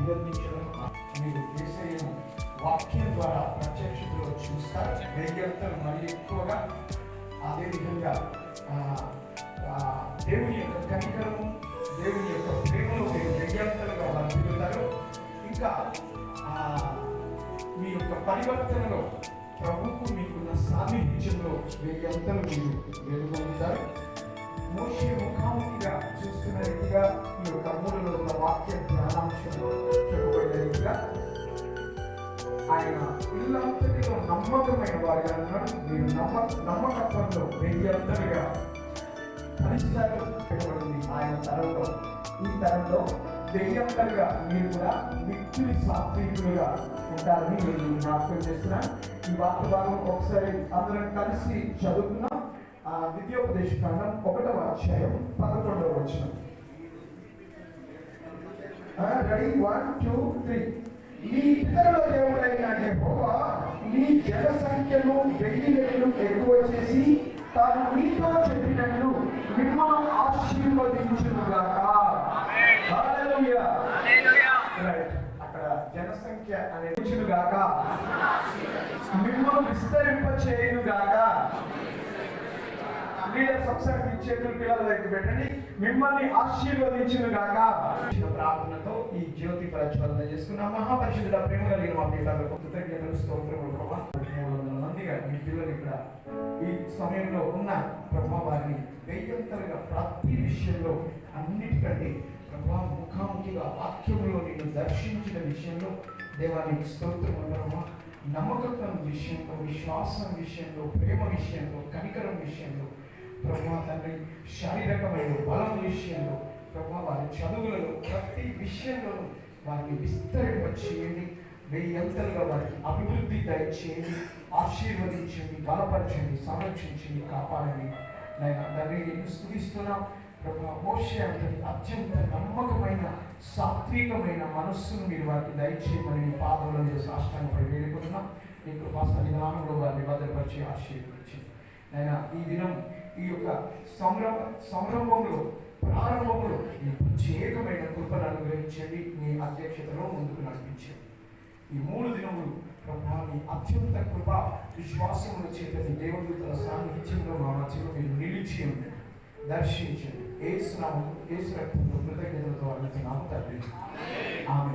మీరు చేసే వాక్యం ద్వారా ప్రత్యక్షతలో చూస్తారు. వెయ్యంతలు మరి ఎక్కువగా అదేవిధంగా విధంగా దేవుని యొక్క కనికరము దేవుని యొక్క ప్రేమలో మీరు వెయ్యంతలుగా వర్తిల్లుతారు ఇంకా మీ యొక్క పరివర్తనలో ప్రభుకు మీకున్న సాన్నిహిత్యంలో వెయ్యంతలు మీరు వెలుగొందుతారు మోషే ముఖాముఖిగా చూస్తున్న రీతిగా ఈ యొక్క మూలలో ఉన్న వాక్యం ఆయన ఇల్లంతటిలో నమ్మకమైన వారిగా ఉన్నాడు. మీరు నమ్మ నమ్మకత్వంలో వెయ్యంతలుగా ఫలిస్తారు పెట్టబడింది ఆయన తరంలో. ఈ తరంలో వెయ్యంతలుగా మీరు కూడా మిక్కిలి సాత్వికులుగా ఉంటారని నేను జ్ఞాపకం చేస్తున్నాను ఈ వాక్య భాగం ఒకసారి అందరం కలిసి చదువుకున్నాం ఆ ద్వితీయోపదేశ కాండం ఒకటవ అధ్యాయం పదకొండవ వచనం. రెడీ? వన్ టూ త్రీ మీ సంఖ్యను వెయ్యి రెట్లు ఎక్కువ చేసి తాను నీతో చెప్పినట్లు మిమ్మల్ని ఆశీర్వదించునుగాక. అక్కడ జనసంఖ్య అనే గాక మిమ్మల్ని విస్తరింప చేయునుగాక లీడర్స్ ఒకసారి మీ చేతులు పిల్లల దగ్గర పెట్టండి. మిమ్మల్ని ఆశీర్వదించును గాక ప్రార్థనతో ఈ జ్యోతి ప్రజ్వలన చేసుకున్న. మహాపరిషుద్ధుల ప్రేమ కలిగిన మా పిల్లలకు కృతజ్ఞతలు స్తోత్రములు ప్రభా. కొద్దిగా మీ పిల్లలు ఇక్కడ ఈ సమయంలో ఉన్న ప్రభా వారిని వెయ్యంతలుగా ప్రతి విషయంలో అన్నిటికంటే ప్రభా ముఖాముఖిగా వాక్యంలో నిన్ను దర్శించిన విషయంలో దేవానికి స్తోత్రం ప్రభా నమ్మకత్వం విషయంలో విశ్వాసం విషయంలో ప్రేమ విషయంలో కనికరం విషయంలో ప్రభా తండ్రి శారీరకమైన బలం విషయంలో ప్రభా వారి చదువులలో ప్రతి విషయంలో వారిని విస్తరింప చేయండి వెయ్యంతలుగా వారికి అభివృద్ధి దయచేయండి ఆశీర్వదించండి బలపరచండి సంరక్షించండి కాపాడండి. నేను తండ్రి నేను స్థుతిస్తున్నాం. ప్రభా మోషే అంతటి అత్యంత నమ్మకమైన సాత్వికమైన మనస్సును మీరు వారికి దయచేయమని మీ పాదంలో సాష్టాంగపై వేడుకుంటున్నాం. ఈ కృపా సన్నిధానంలో వారిని భద్రపరిచి ఆశీర్వదించి నేను ఈ దినం ఈ యొక్క సంరంభ సంరంభంలో ప్రారంభంలో ఈ ప్రత్యేకమైన కృపను అనుగ్రహించండి. మీ అధ్యక్షతలో ముందుకు నడిపించండి. ఈ మూడు దినములు ప్రభావి అత్యంత కృప విశ్వాసముల చేత మీ దేవదూతల సాన్నిధ్యంలో మా మధ్యలో మీరు నిలిచి ఉండండి దర్శించండి. ఏ స్నామం ఏ రక్తంలో కృతజ్ఞతలతో అడుగుతున్నాము తండ్రి. ఆమె